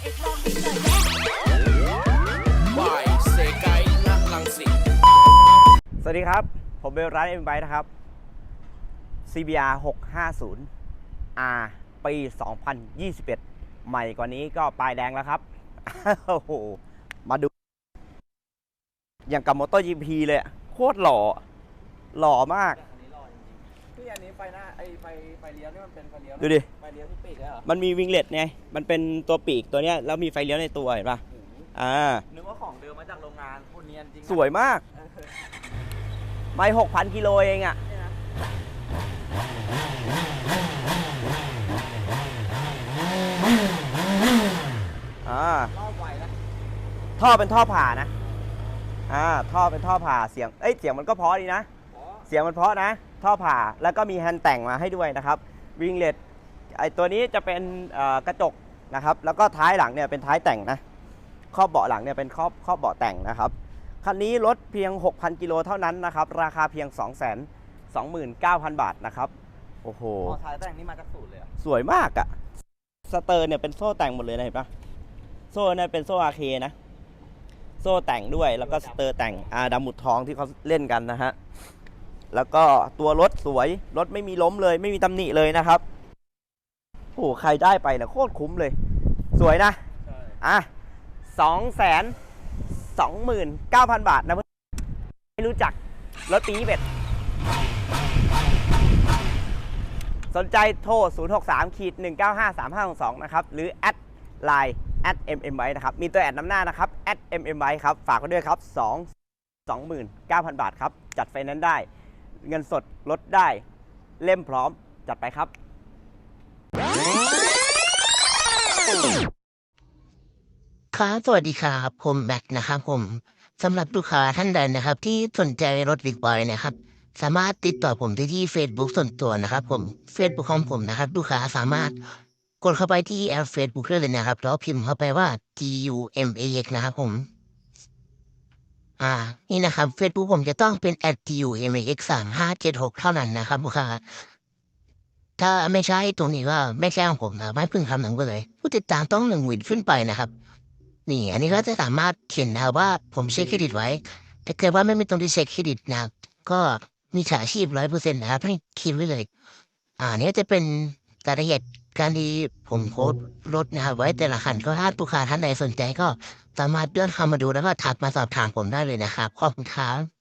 สวัสดีครับ ผมเบลร้านเอ็มไบนะครับ CBR 650 R ปี 2021 ใหม่กว่านี้ก็ปลายแดงแล้วครับ โอ้โห มาดู อย่างกับมอเตอร์ GP เลย โคตรหล่อ หล่อมาก ไฟหน้าไอไฟไฟเลี้ยวนี่มันเป็นไฟเลี้ยวดูดิ ไฟเลี้ยวที่ปีกเลยเหรอมันมีวิงเล็ตไง มันเป็นตัวปีกตัวเนี้ยแล้วมีไฟเลี้ยวในตัวเห็นปะโอ้โหอ่า นึกว่าของเดิมมาจากโรงงานโคตรเนียนจริงนะสวยมากเออไม่6,000กิโลเองอะนี่นะอ่ารอบไวนะท่อเป็นท่อผ่านะ อ่า ท่อเป็นท่อผ่าเสียง เอ้ย เสียงมันก็เพราะดีนะ อ๋อ เสียงมันเพราะนะ ท่อผ่า แล้วก็มีแฮนด์แต่งมาให้ด้วยนะครับวิงเลตไอตัวนี้จะเป็นเอ่อกระจกนะครับ แล้วก็ท้ายหลังเนี่ยเป็นท้ายแต่งนะครอบเบาะหลังเนี่ยเป็นครอบครอบเบาะแต่งนะครับคันนี้รถเพียง 6,000 กิโลเท่านั้นนะครับ ราคาเพียง 229,000 บาทนะครับ โอ้โหพอท้ายแต่งนี่มาจากสูตรเลยเหรอสวยมากอะสเตอร์เนี่ยเป็นโซ่แต่งหมดเลยนะเห็นปะโซ่เนี่ยเป็นโซ่อาเคนะ โซ่แต่งด้วยแล้วก็สเตอร์แต่งอาดำหมุดทองที่เขาเล่นกันนะฮะ แล้วก็ตัวรถสวย รถไม่มีล้มเลย ไม่มีตำหนิเลยนะครับโอ้โหใครได้ไปนะโคตรคุ้มเลย สวยนะใช่อะสองแสนสองหมื่นเก้าพันบาทนะเพื่อนไม่รู้จัก รถปียี่สิบสนใจโทร 063ขีด1953522 นะครับ หรือ แอดไลน์ at mmy นะครับ มีตัวแอดน้ำหน้านะครับ at mmy ครับ ฝากไว้ด้วยครับ 2 29,000 บาทครับ จัดไฟแนนซ์ได้ เงินสดลดได้ เล่มพร้อมจัดไปครับ ครับสวัสดีครับผมแบ็คนะครับผมสำหรับลูกค้าท่านใดนะครับ ที่สนใจรถบิ๊กบค์นะครับ สามารถติดต่อผมได้ที่ Facebook ส่วนตัวนะครับ ผม Facebook ของผมนะครับ ลูกค้าสามารถกดเข้าไปที่แอป Facebook ได้เลยนะครับแล้วพิมพ์เข้าไปว่า T U M A X นะครับผม อ่า นี่นะครับ Facebook ผมจะต้องเป็น at T U M A X สามห้าเจ็ดหกเท่านั้นนะครับลูกค้าถ้าไม่ใช่ตรงนี้ก็ไม่ใช่ของผมนะไม่พึ่งคำหนังก็เลย ผู้ติดตามต้องหนึ่งหมื่นขึ้นไปนะครับ นี่ อันนี้ก็จะสามารถเขียนนะว่าผมเช็คเครดิตไว้ถ้าเกิดว่าไม่มีตรงที่เช็คเครดิตนะก็มีฉาชีพร้อยเปอร์เซ็นต์นะครับให้คิดไว้เลย อ่าเนี้จะเป็นรายละเอียด การที่ผมโพสต์รถนะครับไว้แต่ละคันก็ถ้าลูกค้าท่านใดสนใจก็สามารถเลื่อนเข้ามาดูแล้วก็ทักมาสอบถามผมได้เลยนะครับ ขอบคุณครับ